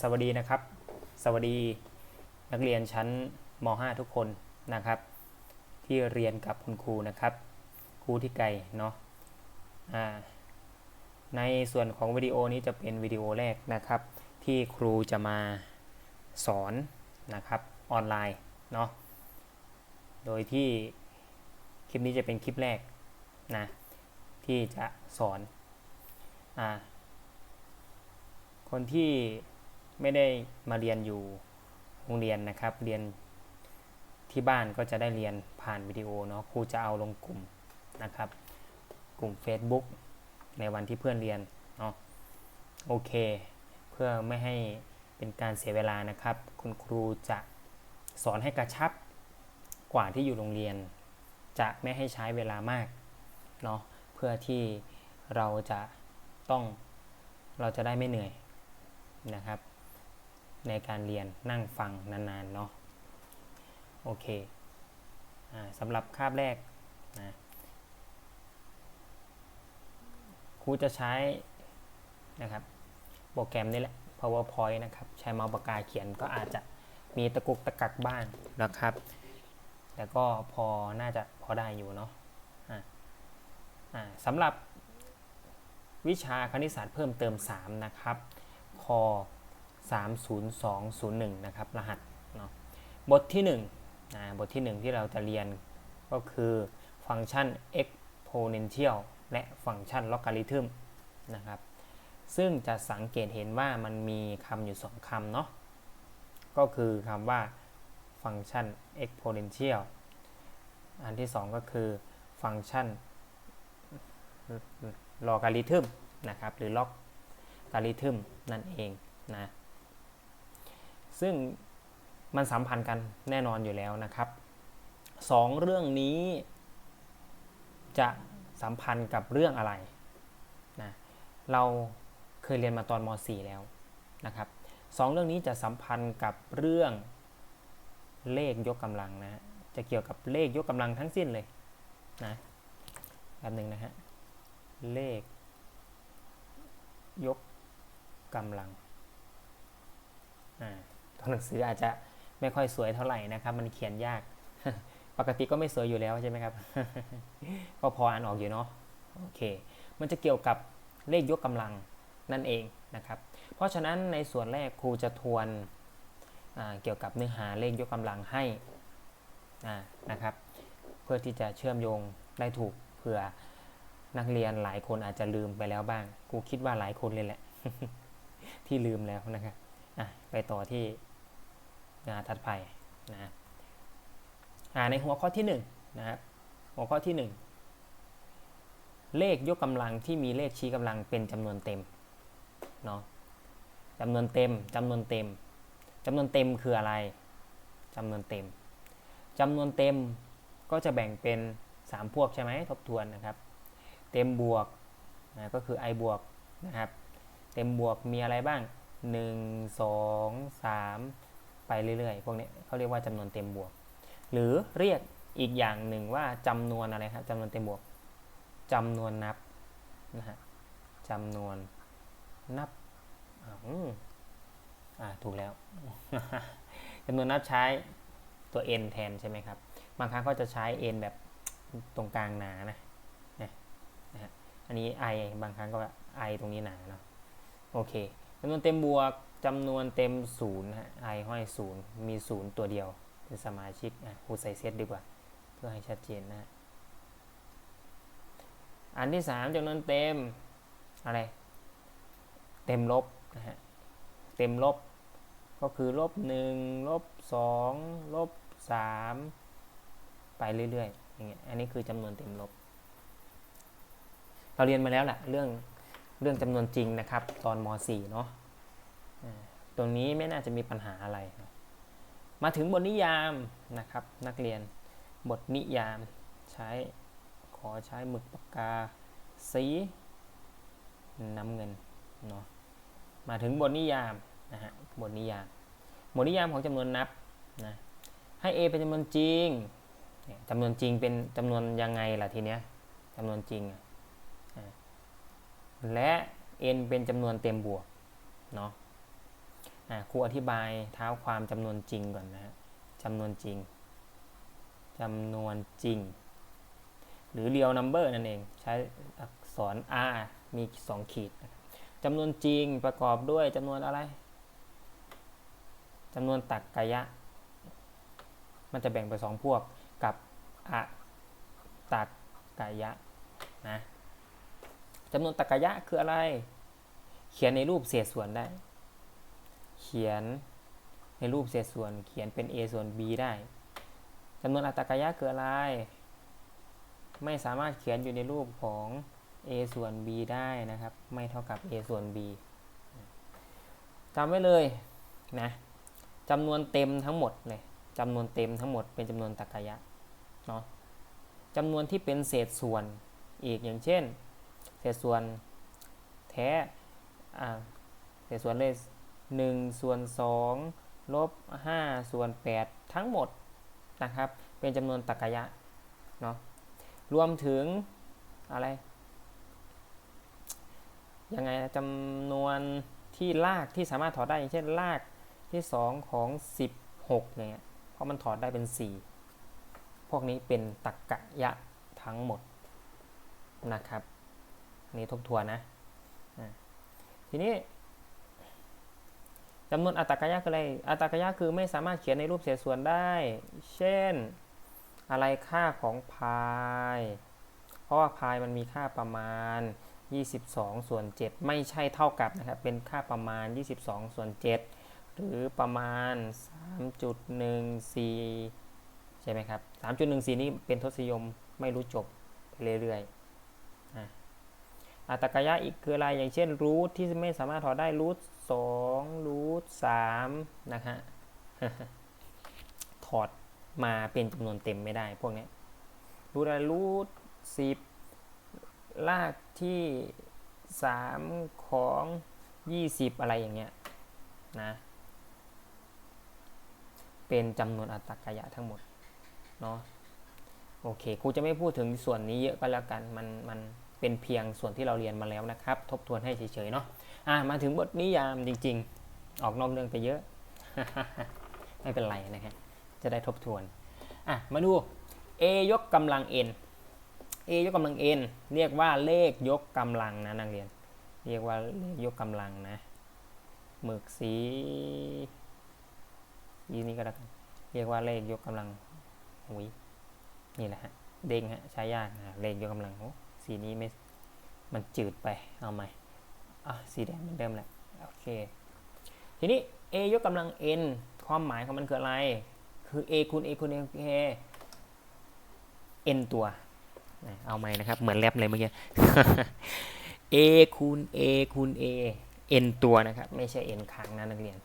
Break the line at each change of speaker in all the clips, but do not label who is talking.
สวัสดีนะครับ สวัสดีนักเรียนชั้นม .5 ทุกคนนะครับ ที่เรียนกับคุณครูนะครับ ครูที่ไกลเนาะในส่วนของวิดีโอนี้จะเป็นวิดีโอแรกนะครับ ที่ครูจะมาสอนนะครับออนไลน์เนาะโดยที่คลิปนี้จะเป็นคลิปแรกนะที่จะสอนอ่าคนที่ ไม่ได้มาเรียนอยู่โรงเรียนนะครับ เรียนที่บ้านก็จะได้เรียนผ่านวิดีโอเนาะครูจะเอาลงกลุ่มนะครับ กลุ่ม Facebook ในวันที่เพื่อนเรียนเนาะโอเค เพื่อไม่ให้เป็นการเสียเวลานะครับ คุณครูจะสอนให้กระชับกว่าที่อยู่โรงเรียน จะไม่ให้ใช้เวลามากเนาะเพื่อที่เราจะต้องเราจะได้ไม่เหนื่อยนะครับ ในการเรียนนั่งฟังนานๆเนาะโอเคอ่าสำหรับคาบแรกนะครูจะใช้นะครับโปรแกรมนี้แหละ PowerPoint นะครับ ใช้เมาส์ปากกาเขียนก็อาจจะมีตะกุกตะกักบ้างนะครับ แต่ก็พอน่าจะพอได้อยู่เนาะอ่าอ่าสำหรับวิชาคณิตศาสตร์เพิ่มเติม 3 นะครับค 30201 นะครับ รหัสเนาะบทที่1นะบทที่ 1 ที่เราจะเรียนก็คือฟังก์ชัน exponential และฟังก์ชัน logarithm นะครับ ซึ่งจะสังเกตเห็นว่ามันมีคำอยู่ 2คำเนาะก็คือคำว่าฟังก์ชัน exponential อันที่ 2 ก็คือฟังก์ชัน logarithm นะครับ หรือ logarithm นั่นเองนะ ซึ่งมันสัมพันธ์กันแน่นอนอยู่แล้วนะครับสองเรื่องนี้จะสัมพันธ์กับเรื่องอะไรนะเราเคยเรียนมาตอนม .4 แล้วนะครับสองเรื่องนี้จะสัมพันธ์กับเรื่องเลขยกกำลังนะจะเกี่ยวกับเลขยกกำลังทั้งสิ้นเลยนะแบบหนึ่งนะฮะเลข ยกกำลังอ่า ตัวหนังสืออาจจะไม่ค่อยสวยเท่าไหร่นะครับ มันเขียนยาก ปกติก็ไม่สวยอยู่แล้วใช่ไหมครับ ก็พออ่านออกอยู่เนาะโอเค มันจะเกี่ยวกับเลขยกกำลังนั่นเองนะครับ เพราะฉะนั้นในส่วนแรกครูจะทวนเกี่ยวกับเนื้อหาเลขยกกำลังให้นะครับ เพื่อที่จะเชื่อมโยงได้ถูกเผื่อนักเรียนหลายคนอาจจะลืมไปแล้วบ้าง กูคิดว่าหลายคนเลยแหละ ที่ลืมแล้วนะครับไปต่อที่ งานถัดไปนะในหัวข้อที่1นนะครับหัวข้อที่ 1 เลขยกกำลังที่มีเลขชี้กำลังเป็นจำนวนเต็มเนาะจำนวนเต็มจำนวนเต็มจำนวนเต็มคืออะไรจำนวนเต็มจำนวนเต็มก็จะแบ่งเป็น 3 พวกใช่ไหมทบทวนนะครับ เต็มบวกนะก็คือ i บวกนะครับ เต็มบวกมีอะไรบ้าง 1 2 3 ไปเรื่อยๆ พวกนี้เขาเรียกว่าจำนวนเต็มบวก หรือเรียกอีกอย่างหนึ่งว่าจำนวนอะไรครับจำนวนเต็มบวกจำนวนนับนะฮะจำนวนนับอ่าถูกแล้วจำนวนนับใช้ตัว n แทนใช่ไหมครับ บางครั้งก็จะใช้ n แบบตรงกลางหนานะนะฮะอันนี้ i บางครั้งก็ i ตรงนี้หนาเนาะโอเคจำนวนเต็มบวก จำนวนเต็มศูนย์ฮะไอห้อยศูนย์มีศูนย์ตัวเดียวเป็นสมาชิกอะครูใส่เซตดีกว่า เพื่อให้ชัดเจนนะ อันที่สามจำนวนเต็มอะไร เต็มลบนะฮะ เต็มลบ ก็คือลบหนึ่งลบสองลบสามไปเรื่อยๆอย่างเงี้ย อันนี้คือจำนวนเต็มลบ เราเรียนมาแล้วแหละเรื่องเรื่องจำนวนจริงนะครับ ตอนม .4 เนาะ ตรงนี้ไม่น่าจะมีปัญหาอะไร มาถึงบทนิยามนะครับ นักเรียนบทนิยามใช้ขอใช้หมึกปากกาสีน้ำเงินเนาะมาถึงบทนิยามนะฮะบทนิยามบทนิยามของจำนวนนับนะให้ a เป็นจำนวนจริงจำนวนจริงเป็นจำนวนยังไงล่ะทีเนี้ยจำนวนจริงและ n เป็นจำนวนเต็มบวกเนาะอะ ครูอธิบายเท้าความจำนวนจริงก่อนนะฮะจำนวนจริงจำนวนจริง หรือ real number นั่นเอง ใช้อักษร r มี 2 ขีดนะครับจำนวนจริงประกอบด้วยจำนวนอะไรจำนวนตักกายะ มันจะแบ่งไปสองพวกกับอะตักกายะนะจำนวนตักกายะคืออะไร เขียนในรูปเศษส่วนได้ เขียนในรูปเศษส่วนเขียนเป็น a ส่วน b ได้จำนวนอัตตกายะคืออะไร ไม่สามารถเขียนอยู่ในรูปของ a ส่วน b ได้นะครับ ไม่เท่ากับ a ส่วน b จำไว้เลยนะจำนวนเต็มทั้งหมดเลยจำนวนเต็มทั้งหมดเป็นจำนวนตรรกายะเนาะจำนวนที่เป็นเศษส่วนอีกอย่างเช่น เศษส่วนแท้อ่าเศษส่วนเลย 1 ส่วน 2 ลบ 5 ส่วน 8 ทั้งหมดนะครับ เป็นจำนวนตรรกยะเนาะรวมถึงอะไรยังไงจำนวนที่ลากที่สามารถถอดได้อย่างเช่นลากที่ 2 ของ 16เงี้ยเพราะมันถอดได้เป็น 4 พวกนี้เป็นตรรกะยะทั้งหมดนะครับ อันนี้ทบทวนนะทีนี้ จำนวนอัตตกยะคืออะไร อัตตกยะคือไม่สามารถเขียนในรูปเศษส่วนได้ เช่น อะไรค่าของพาย เพราะว่าพายมันมีค่าประมาณ 22 ส่วน 7 ไม่ใช่เท่ากับนะครับ เป็นค่าประมาณ 22 ส่วน 7 หรือประมาณ 3.14 ใช่ไหมครับ 3.14 นี่เป็นทศนิยมไม่รู้จบไปเรื่อยๆอัตตกายะอีกคืออะไร อย่างเช่นรูทที่ไม่สามารถถอดได้รูท 2รูท3นะฮะถอดมาเป็นจำนวนเต็มไม่ได้พวกนี้รูทอะไรรูท10ลากที่3ของ20อะไรอย่างเงี้ยนะเป็นจำนวนอัตตกายะทั้งหมดเนาะโอเคครูจะไม่พูดถึงส่วนนี้เยอะก็แล้วกันมันมัน เป็นเพียงส่วนที่เราเรียนมาแล้วนะครับ ทบทวนให้เฉยๆเนาะอะมาถึงบทนิยามจริง ๆ ออกนอกเรื่องไปเยอะ ไม่เป็นไรนะฮะจะได้ทบทวนอะมาดู a ยกกำลัง n a ยกกำลัง n เรียกว่าเลขยกกำลังนะนักเรียน เรียกว่าเลขยกกำลังนะหมึกสียีนี้ก็แล้เรียกว่าเลขยกกำลังหุยนี่แหละฮะเด้งฮะใช้ยากนะเลขยกกำลังโอ้ สีนี้ไม่มันจืดไปเอาใหม่อะสีแดงเหมือนเดิมแหละโอเค ทีนี้ a ยกกำลัง n ความหมายของมันคืออะไร คือ a คูณ a คูณ a คูณ a n ตัวเอาใหม่นะครับ เหมือนแรปเลยเมื่อกี้ a คูณ a คูณ a n ตัวนะครับ ไม่ใช่ n ครั้งนะนักเรียน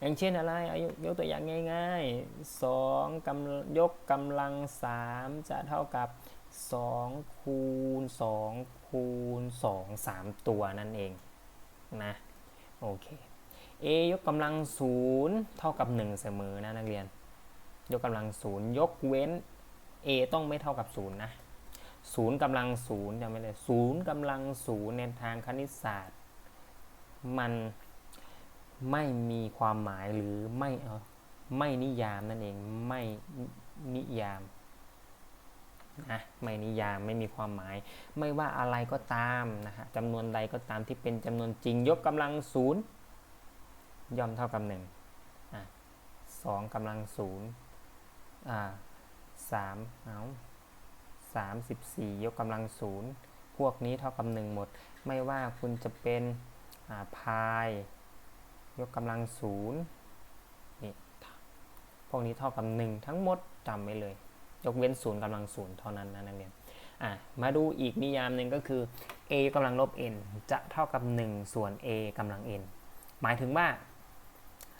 อย่างเช่นอะไรอายกตัวอย่างง่ายๆ2กำยกกำลัง 3 จะเท่ากับ 2คูณ2คูณ2 3 ตัวนั่นเองนะโอเค a ยกกำลัง 0 เท่ากับ 1 เสมอนะนักเรียน ยกกำลัง 0 ยกเว้น a ต้องไม่เท่ากับ 0 นะ 0กำลัง0จำไม่เลย0กำลัง0ในทางคณิตศาสตร์ มันไม่มีความหมายหรือไม่เออไม่นิยามนั่นเองไม่นิยาม นะไม่นิยามไม่มีความหมาย ไม่ว่าอะไรก็ตามนะฮะจำนวนใดก็ตามที่เป็นจำนวนจริงยกกำลังศูนย์ย่อมเท่ากับหนึ่งสองกำลังศูนย์สามเอาสามสิบสี่ยกกำลังศูนย์พวกนี้เท่ากับหนึ่งหมด ไม่ว่าคุณจะเป็นาพาย ยกกำลังศูนย์นี่พวกนี้เท่ากับ1ทั้งหมดจำไว้เลย ยกเว้นศูนย์กำลังศูนย์เท่านั้นนะนักเรียนอะมาดูอีกนิยามหนึ่งก็คือ a กำลังลบ n จะเท่ากับ 1 ส่วน a กำลัง n หมายถึงว่า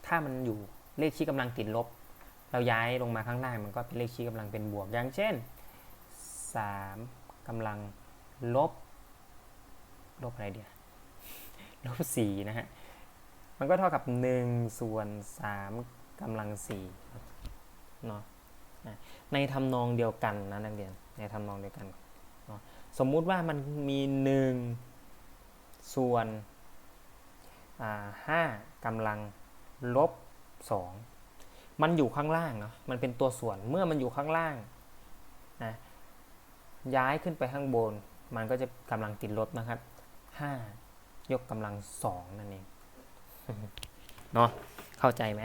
ถ้ามันอยู่เลขชี้กำลังติดลบ เราย้ายลงมาข้างล่างมันก็เป็นเลขชี้กำลังเป็นบวก อย่างเช่น 3กำลังลบ ลบอะไรเดียวลบ4นะฮะ มันก็เท่ากับ 1 ส่วน 3กำลัง4เนาะ ในทำนองเดียวกันนะนักเรียนในทำนองเดียวกันนะสมมุติว่ามันมี1ส่วนห้ากำลังลบสองมันอยู่ข้างล่างเนาะมันเป็นตัวส่วนเมื่อมันอยู่ข้างล่างนะย้ายขึ้นไปข้างบน มันก็จะกำลังติดลบนะครับห้ายกกำลังสองนั่นเองเนาะเข้าใจไหม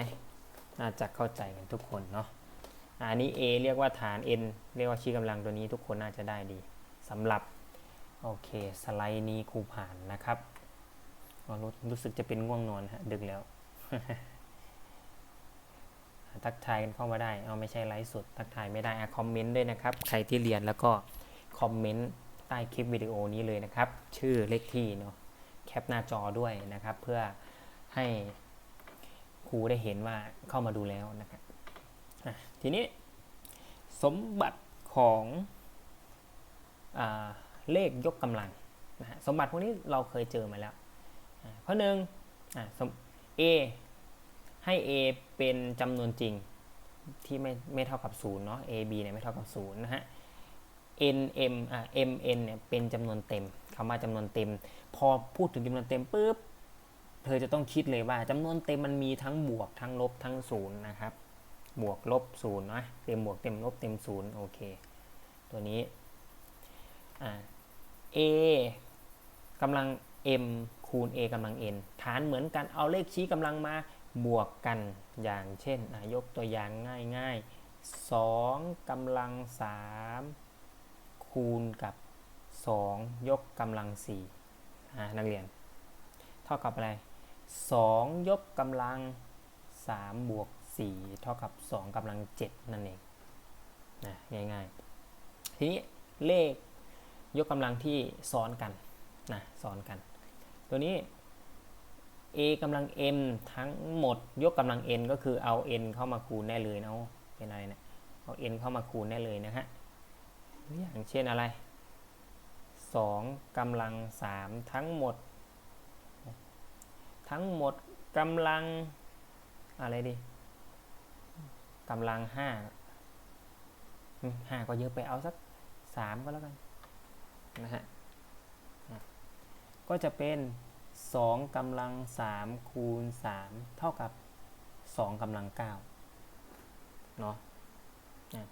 น่าจะเข้าใจกันทุกคนเนาะ อันนี้ A เรียกว่าฐาน N เรียกว่าชี้กำลังตัวนี้ทุกคนน่าจะได้ดีสำหรับโอเคสไลด์นี้ครูผ่านนะครับรู้รู้สึกจะเป็นง่วงนอนฮะดึกแล้ว ทักทายกันเข้ามาได้ เอาไม่ใช่ไลฟ์สดทักทายไม่ได้อะคอมเมนต์ด้วยนะครับ ใครที่เรียนแล้วก็คอมเมนต์ใต้คลิปวิดีโอนี้เลยนะครับ ชื่อเลขที่เนาะแคปหน้าจอด้วยนะครับ เพื่อให้ครูได้เห็นว่าเข้ามาดูแล้วนะครับ ทีนี้สมบัติของอเลขยกกำลังนะสมบัติพวกนี้เราเคยเจอมาแล้วข้อหนึ่งอะสม A ให้ a เป็นจำนวนจริงที่ไม่ไม่เท่ากับ0เนาะ a b เนี่ยไม่เท่ากับ0นะฮะ n m อะ m n เนี่ยเป็นจำนวนเต็มคำว่าจำนวนเต็ม พอพูดถึงจำนวนเต็มปุ๊บเธอจะต้องคิดเลยว่าจำนวนเต็มมันมีทั้งบวกทั้งลบทั้งศูนย์นะครับ บวกลบศูนย์นะเต็มบวกเต็มลบเต็มศูนย์โอเค ตัวนี้อ่า a กำลัง m คูณ a กำลัง n ฐานเหมือนกันเอาเลขชี้กำลังมาบวกกันอย่างเช่นยกตัวอย่างง่ายๆ 2กำลัง 3 คูณกับ 2 ยกกำลัง4อ่านักเรียน เท่ากับอะไร 2 ยกกำลัง 3 บวก 4 เท่ากับ 2กำลัง 7 นั่นเองนะง่ายๆ ทีนี้เลขยกกำลังที่ซ้อนกันนะซ้อนกัน ตัวนี้ a กำลัง m ทั้งหมดยกกำลัง n ก็คือเอา n เข้ามาคูณได้เลยนะเป็นอะไรเนะี่ยเอา n เข้ามาคูณได้เลยนะฮะอย่างเช่นอะไร 2กำลัง 3 ทั้งหมด ทั้งหมดกำลังอะไรดี กำลัง5 5ก็เยอะไปเอาสัก3ก็แล้วกันนะฮะก็จะเป็น 2กำลัง 3 คูณ 3 เท่ากับ 2กำลัง9เนาะนะ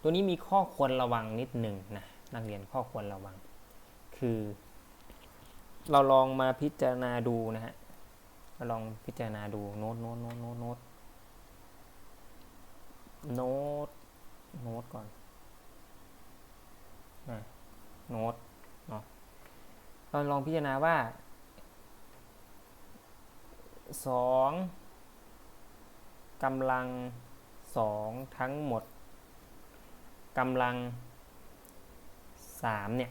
ตัวนี้มีข้อควรระวังนิดหนึ่งนะนักเรียนข้อควรระวัง คือ เราลองมาพิจารณาดูนะฮะเราลองพิจารณาดูโน้ตโน้ตโน้ตโน้ต โน้ตโน้ตโน้ตก่อนนะโน้ตเนาะเราลองพิจารณาว่าสองกำลังสองทั้งหมดกำลังสามเนี่ย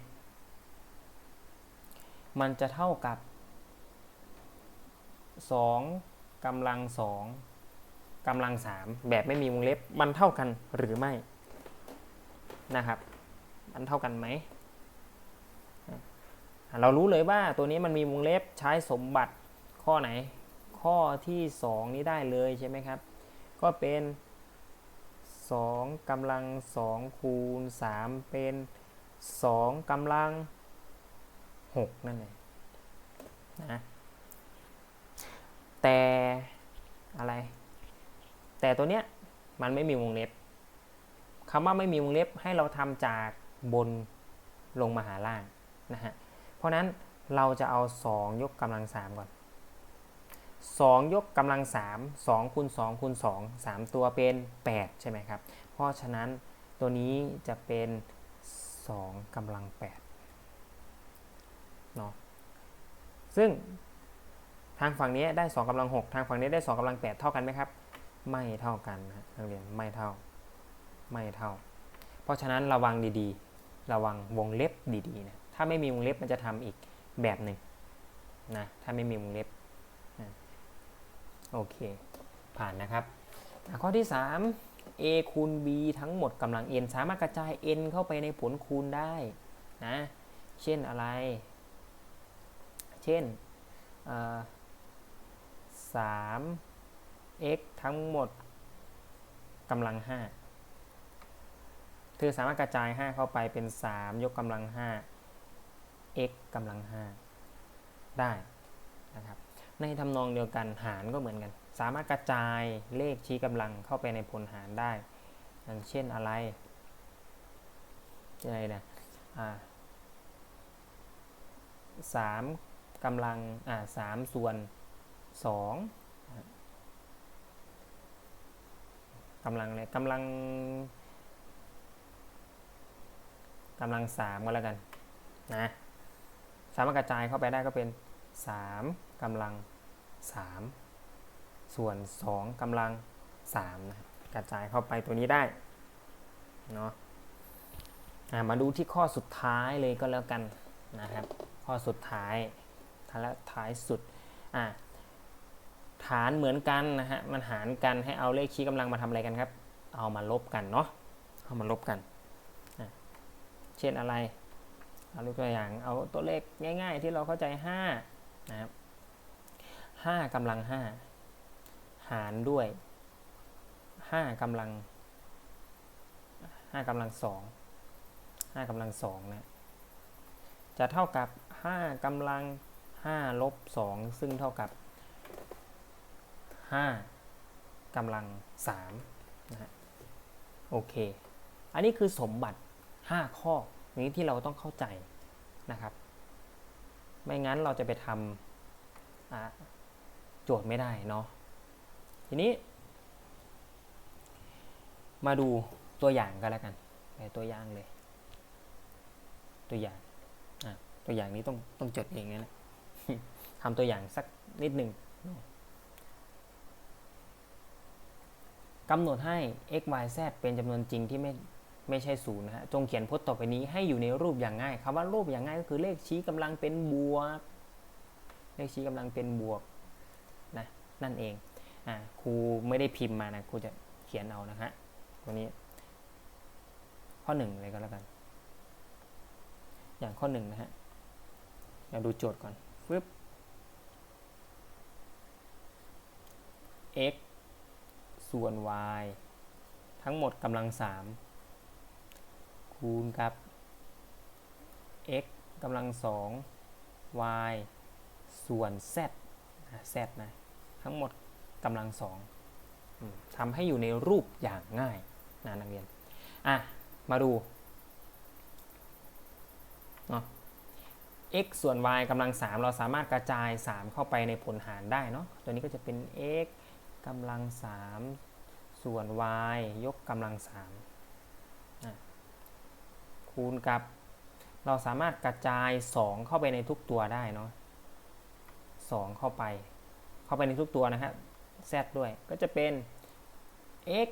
มันจะเท่ากับสองกำลังสอง กำลังสามแบบไม่มีวงเล็บมันเท่ากันหรือไม่นะครับ มันเท่ากันไหม เรารู้เลยว่าตัวนี้มันมีวงเล็บใช้สมบัติข้อไหน ข้อที่ 2 นี้ได้เลยใช่ไหมครับ ก็เป็น 2กำลัง 2 คูณ 3 เป็น 2กำลัง 6 นั่นเองนะแต่อะไร แต่ตัวเนี้ยมันไม่มีวงเล็บคำว่าไม่มีวงเล็บให้เราทำจากบนลงมาหาล่างนะฮะ เพราะนั้นเราจะเอา 2 ยกกำลัง 3 ก่อน 2 ยกกำลัง 3 2คูณ2คูณ2 3 ตัวเป็น 8 ใช่ไหมครับ เพราะฉะนั้นตัวนี้จะเป็น 2กำลัง8เนาะ ซึ่งทางฝั่งนี้ได้ 2กำลัง 6 ทางฝั่งนี้ได้ 2กำลัง 8 เท่ากันไหมครับ ไม่เท่ากันนะนักเรียนไม่เท่า ไม่เท่า เพราะฉะนั้นระวังดีๆ ระวังวงเล็บดีๆนะถ้าไม่มีวงเล็บมันจะทำอีกแบบหนึ่งนะถ้าไม่มีวงเล็บนะโอเค ผ่านนะครับข้อที่ 3 a คูณ b ทั้งหมดกำลัง n สามารถกระจาย n เข้าไปในผลคูณได้นะเช่นอะไร เช่นสาม x ทั้งหมดกำลัง 5 เธอสามารถกระจาย 5 เข้าไปเป็น 3 ยกกำลัง 5 x กำลัง 5 ได้นะครับ ในทำนองเดียวกันหารก็เหมือนกัน สามารถกระจายเลขชี้กำลังเข้าไปในผลหารได้อย่างเช่นอะไรอะไรนะสามกำลัง อ่าสามส่วนสอง กำลังอะไรกำลังกำลังสามก็แล้วกันนะสามารถกระจายเข้าไปได้ก็เป็นสามกำลังสามส่วนสองกำลังสามนะกระจายเข้าไปตัวนี้ได้เนาะมาดูที่ข้อสุดท้ายเลยก็แล้วกันนะครับ ข้อสุดท้ายท้ายสุดอะ ฐานเหมือนกันนะฮะมันหารกันให้เอาเลขชี้กำลังมาทำอะไรกันครับ เอามาลบกันเนาะเอามาลบกัน เช่นอะไรเอาตัวอย่างเอาตัวเลขง่าย ๆ ที่เราเข้าใจ5นะครับ5กำลัง 5 หารด้วย5กำลัง5กำลัง2 5กำลัง2นะจะเท่ากับ 5กำลัง5ลบ2ซึ่งเท่ากับ 5กำลัง3นะฮะโอเค อันนี้คือสมบัติ 5 ข้อนี้ที่เราต้องเข้าใจนะครับ ไม่งั้นเราจะไปทำโจทย์ไม่ได้เนาะทีนี้ มาดูตัวอย่างกันแล้วกันไปตัวอย่างเลย ตัวอย่างตัวอย่างนี้ต้องต้องจดเองนะทำตัวอย่างสักนิดหนึ่ง กำหนดให้ x y z เป็นจำนวนจริงที่ไม่ไม่ใช่ศูนย์นะฮะ จงเขียนพจน์ต่อไปนี้ให้อยู่ในรูปอย่างง่ายคำว่ารูปอย่างง่ายก็คือเลขชี้กำลังเป็นบวก เลขชี้กำลังเป็นบวกนะนั่นเองอ่าครูไม่ได้พิมพ์มานะครูจะเขียนเอานะฮะตัวนี้ ข้อหนึ่งเลยก็แล้วกัน อย่างข้อหนึ่งนะฮะเราดูโจทย์ก่อนฟึ๊บ x ส่วน y ทั้งหมดกำลัง 3 คูณกับ x กำลัง 2 y ส่วน z z นะ ทั้งหมดกำลัง2ทำให้อยู่ในรูปอย่างง่ายนะนักเรียน อะ มาดูเนาะ x ส่วน y กำลัง 3 เราสามารถกระจาย 3 เข้าไปในผลหารได้เนาะ ตัวนี้ก็จะเป็น x กำลังสามส่วน y ยกกำลังสามคูณกับ เราสามารถกระจาย 2 เข้าไปในทุกตัวได้เนาะ2เข้าไป เข้าไปในทุกตัวนะฮะ z ด้วย ก็จะเป็น x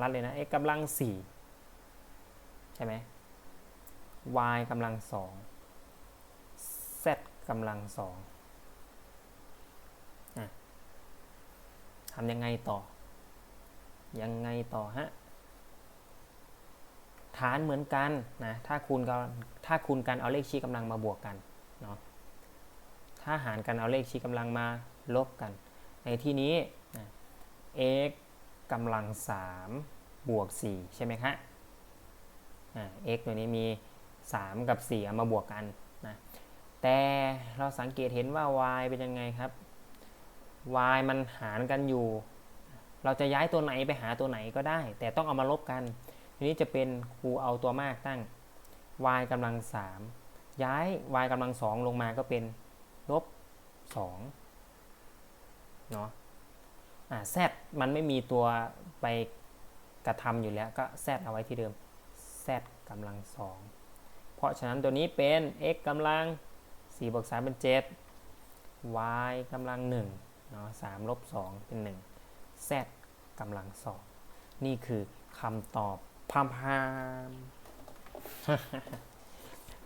รัดเลยนะ x กำลัง 4 ใช่ไหม y กำลัง 2 z กำลัง 2 ทำยังไงต่อ ยังไงต่อฮะ ฐานเหมือนกันนะ ถ้าคูณกันถ้าคูณกันเอาเลขชี้กำลังมาบวกกันเนาะ ถ้าหารกันเอาเลขชี้กำลังมาลบกัน ในที่นี้นะ x กำลัง 3 บวก 4 ใช่ไหมคะอ่า x ตัวนี้มี 3 กับ 4 เอามาบวกกันนะ แต่เราสังเกตเห็นว่า y เป็นยังไงครับ y มันหารกันอยู่ เราจะย้ายตัวไหนไปหาตัวไหนก็ได้ แต่ต้องเอามาลบกัน ทีนี้จะเป็นครูเอาตัวมากตั้ง y กำลัง3ย้าย y กำลัง2ลงมาก็เป็นลบ2เนาะอ่า z มันไม่มีตัวไปกระทำอยู่แล้วก็ z เอาไว้ที่เดิม z กำลัง2เพราะฉะนั้นตัวนี้เป็น x กำลัง4บวก3เป็น 7 y กำลัง1 เนาะ3ลบ2เป็น1 z กำลัง2นี่คือคำตอบพามพาม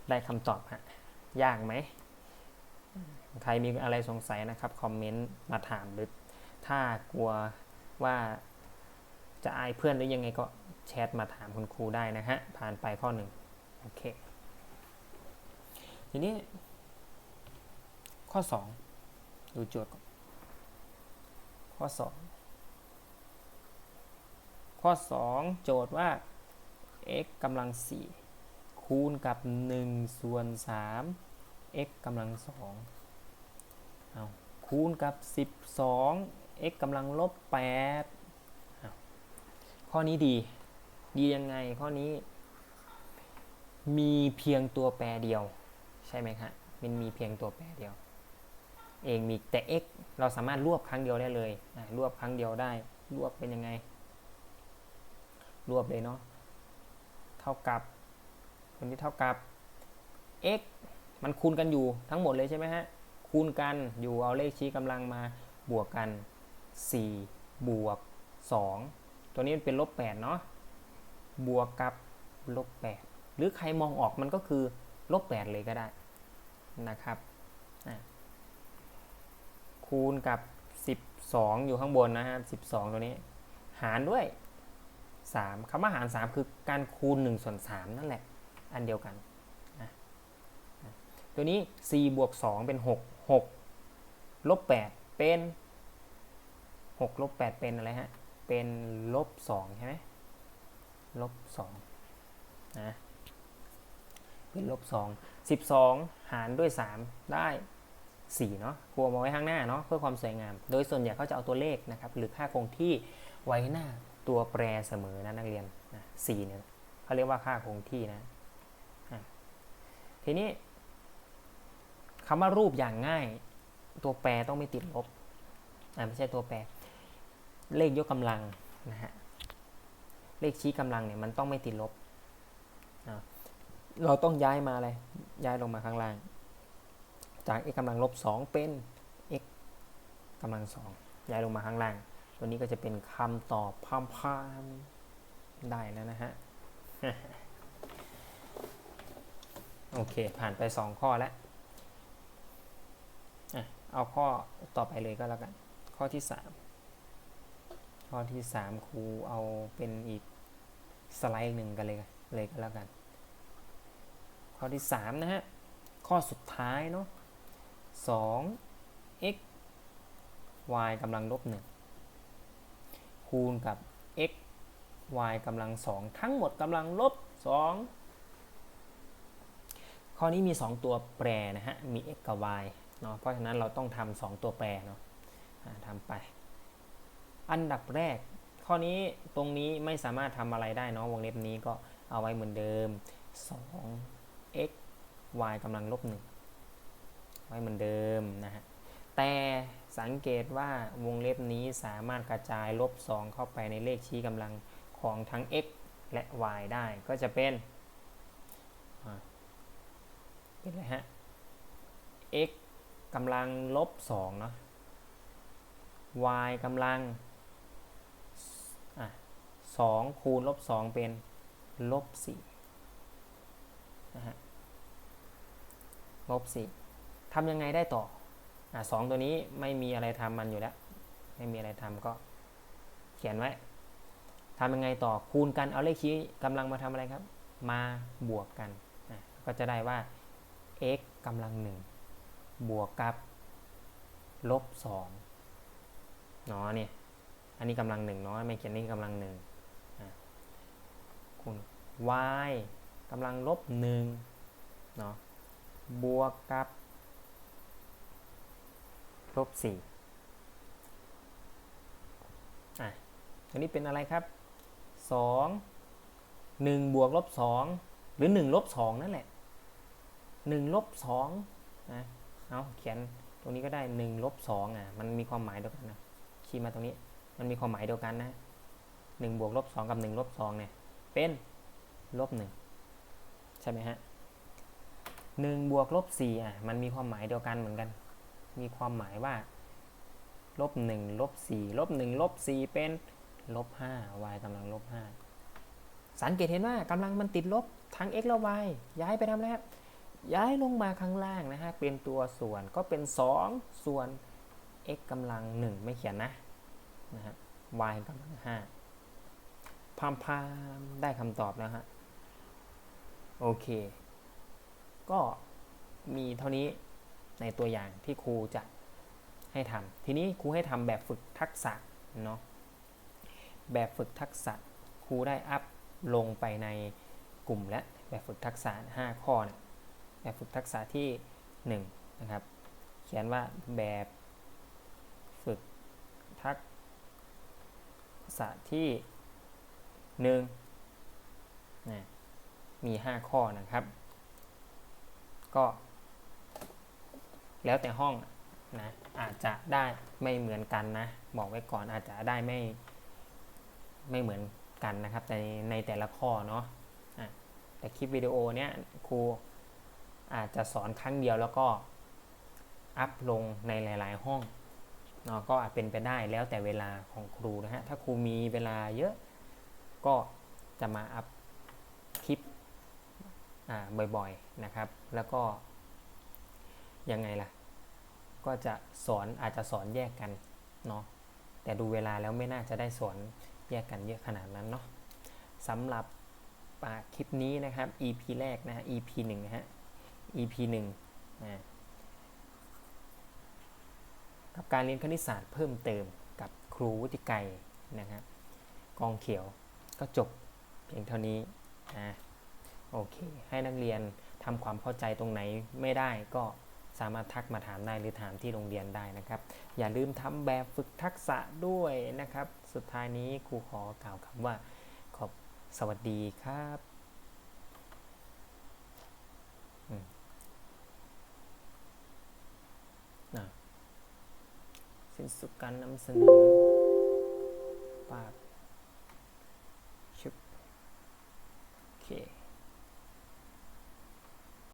ได้คำตอบฮะ ยากไหม ใครมีอะไรสงสัยนะครับ คอมเมนต์มาถามหรือ ถ้ากลัวว่าจะอายเพื่อนหรือยังไงก็แชทมาถามคุณครูได้นะฮะ ผ่านไปข้อหนึ่งโอเค ทีนี้ ข้อ 2 ดูโจทย์ก่อน ข้อ 2 ข้อ 2 โจทย์ว่า x กำลัง 4 คูณกับ 1 ส่วน 3 x กำลัง2เอาคูณกับ 12 x กำลังลบ8ข้อนี้ดี ดียังไงข้อนี้ มีเพียงตัวแปรเดียว ใช่ไหมครับมันมีเพียงตัวแปรเดียว เองมีแต่ x เราสามารถรวบครั้งเดียวได้เลยนะรวบครั้งเดียวได้ รวบเป็นยังไง รวบเลยเนาะเท่ากับตัวนี้เท่ากับ x มันคูณกันอยู่ทั้งหมดเลยใช่ไหมฮะคูณกันอยู่เอาเลขชี้กำลังมาบวกกัน 4 บวก 2 ตัวนี้มันเป็นลบ8เนาะบวกกับลบ8หรือใครมองออกมันก็คือลบ8เลยก็ได้นะครับ คูณกับ 12 อยู่ข้างบนนะฮะ12 ตัวนี้ หารด้วย 3คำว่าหาร 3 คือการคูณ1ส่วน3นั่นแหละ อันเดียวกัน ตัวนี้ 4 บวก 2 เป็น 6 6 ลบ 8 เป็น 6 ลบ 8 เป็นอะไรฮะ เป็นลบ 2 ใช่ไหมลบ 2 นะ เป็นลบ 2 12 หารด้วย 3 ได้ 4เนาะครูเอามาไว้ข้างหน้าเนาะเพื่อความสวยงาม โดยส่วนใหญ่เขาจะเอาตัวเลขนะครับหรือค่าคงที่ไว้หน้าตัวแปรเสมอนะนักเรียนนะ4เนี่ยเขาเรียกว่าค่าคงที่นะทีนี้คำว่ารูปอย่างง่าย ตัวแปรต้องไม่ติดลบอ่าไม่ใช่ตัวแปร เลขยกกำลังนะฮะเลขชี้กำลังเนี่ยมันต้องไม่ติดลบ เราต้องย้ายมาอะไรย้ายลงมาข้างล่าง จาก x กำลังลบ 2 เป็น x กำลัง2ย้ายลงมาข้างล่าง ตัวนี้ก็จะเป็นคำตอบพามพามได้แล้วนะฮะ โอเค ผ่านไป 2 ข้อแล้วเอาข้อต่อไปเลยก็แล้วกัน ข้อที่ 3 ข้อที่ 3 ครูเอาเป็นอีกสไลด์หนึ่งกันเลยเลยก็แล้วกัน ข้อที่ 3 นะฮะ ข้อสุดท้ายเนาะ 2 x y กำลังลบ1คูณกับ x y กำลัง2ทั้งหมดกำลังลบ2ข้อนี้มี 2 ตัวแปรนะฮะ มี x กับ y เนาะเพราะฉะนั้นเราต้องทำสองตัวแปรเนาะทำไป อันดับแรก ข้อนี้ตรงนี้ไม่สามารถทำอะไรได้เนาะวงเล็บนี้ก็เอาไว้เหมือนเดิม 2 x y กำลังลบ1 ว้เหมือนเดิมนะฮะ แต่สังเกตว่าวงเล็บนี้สามารถกระจายลบ 2 เข้าไปในเลขชี้กำลังของทั้ง x และ y ได้ก็จะเป็น เป็นอะไรฮะ x กำลังลบ2เนาะ y กำลังอะ2คูณลบ2เป็นลบ4นะฮะลบ4 ทำยังไงได้ต่ออะสตัวนี้ไม่มีอะไรทำมันอยู่แล้ว ไม่มีอะไรทำก็เขียนไว้ทำยังไงต่อคูณกันเอาเลขชี้กำลังมาทำอะไรครับ มาบวกกันอะก็จะได้ว่า x กำลังหนึ่งบวกกับลบสองเนาะนี่อันนี้กำลังหนึ่งเนาะไม่เขียนนี่กำลังหนึ่งคูณ y กำลังลบหนึ่งเนาะบวกกับ ลบสี่อะอันนี้เป็นอะไรครับสองหนึ่งบวกลบสองหรือหนึ่งลบสองนั่นแหละหนึ่งลบสองนะเอาเขียนตรงนี้ก็ได้หนึ่งลบสองอะมันมีความหมายเดียวกันนะชี้มาตรงนี้มันมีความหมายเดียวกันนะหนึ่งบวกลบสองกับหนึ่งลบสองเนี่ยเป็นลบหนึ่งใช่ไหมฮะหนึ่งบวกลบสี่อะมันมีความหมายเดียวกันเหมือนกัน มีความหมายว่าลบหนึ่งลบสี่ลบหนึ่งลบสี่เป็นลบห้า y กำลังลบห้าสังเกตเห็นว่ากำลังมันติดลบทั้ง x และ y ย้ายไปทำแล้วย้ายลงมาข้างล่างนะฮะเป็นตัวส่วนก็เป็น 2 ส่วน x กำลัง 1 ไม่เขียนนะนะฮะ y กำลัง5พามพามได้คำตอบแล้วฮะ โอเค ก็มีเท่านี้ ในตัวอย่างที่ครูจะให้ทำทีนี้ครูให้ทำแบบฝึกทักษะเนาะแบบฝึกทักษะครูได้อัพลงไปในกลุ่มและแบบฝึกทักษะ 5 ข้อเนี่ยแบบฝึกทักษะที่1นะครับเขียนว่าแบบฝึกทักษะที่หนึ่งนะมี 5 ข้อนะครับ ก็ แล้วแต่ห้องนะอาจจะได้ไม่เหมือนกันนะ บอกไว้ก่อนอาจจะได้ไม่ไม่เหมือนกันนะครับในในแต่ละข้อเนาะะแต่คลิปวิดีโอเนี้ยครูอาจจะสอนครั้งเดียวแล้วก็อัพลงในหลาย ๆ ห้องเนาะก็อาจเป็นไปได้แล้วแต่เวลาของครูนะฮะถ้าครูมีเวลาเยอะก็จะมาอัพคลิปบ่อยๆนะครับ แล้วก็ ยังไงล่ะ ก็จะสอนอาจจะสอนแยกกันเนาะแต่ดูเวลาแล้วไม่น่าจะได้สอนแยกกันเยอะขนาดนั้นเนาะสำหรับอ่าคลิปนี้นะครับ EP แรกนะฮะ EP 1นะฮะ EP 1นะกับการเรียนคณิตศาสตร์เพิ่มเติมกับครูวุฒิไกรนะครับกองเขียวก็จบเพียงเท่านี้นะโอเค ให้นักเรียนทำความเข้าใจตรงไหนไม่ได้ก็ สามารถทักมาถามได้หรือถามที่โรงเรียนได้นะครับ อย่าลืมทำแบบฝึกทักษะด้วยนะครับ สุดท้ายนี้ครูขอกล่าวคำว่าขอบสวัสดีครับนะสิ้นสุดการนำเสนอปากชุบโอเค